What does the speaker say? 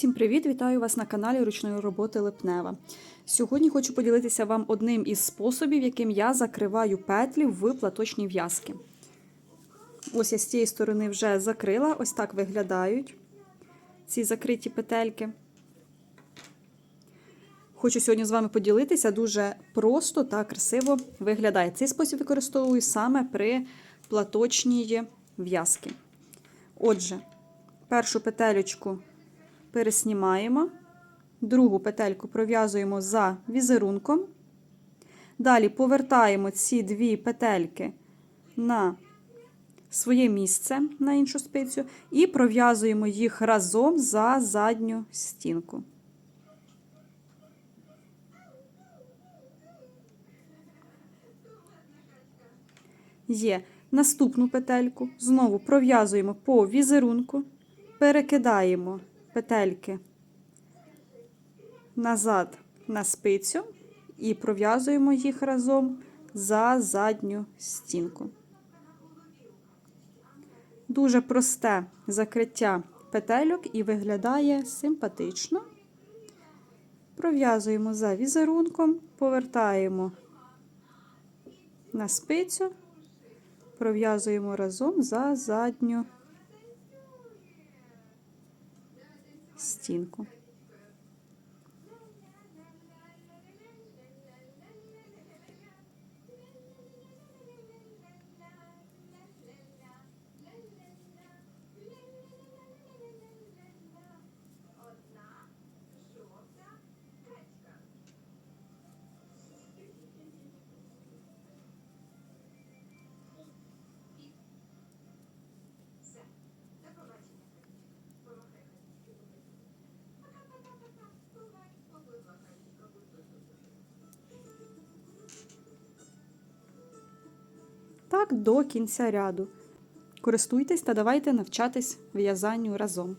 Всім привіт! Вітаю вас на каналі ручної роботи Липнева. Сьогодні хочу поділитися вам одним із способів, яким я закриваю петлі в платочні в'язки. Ось я з цієї сторони вже закрила, ось так виглядають ці закриті петельки. Хочу сьогодні з вами поділитися, дуже просто та красиво виглядає. Цей спосіб використовую саме при платочній в'язки. Отже, першу петелечку переснімаємо, другу петельку пров'язуємо за візерунком. Далі повертаємо ці дві петельки на своє місце на іншу спицю і пров'язуємо їх разом за задню стінку. Є наступну петельку, знову пров'язуємо по візерунку, перекидаємо петельки назад на спицю і пров'язуємо їх разом за задню стінку. Дуже просте закриття петельок і виглядає симпатично. Пров'язуємо за візерунком, повертаємо на спицю, пров'язуємо разом за задню стінку. Так до кінця ряду. Користуйтесь та давайте навчатись в'язанню разом.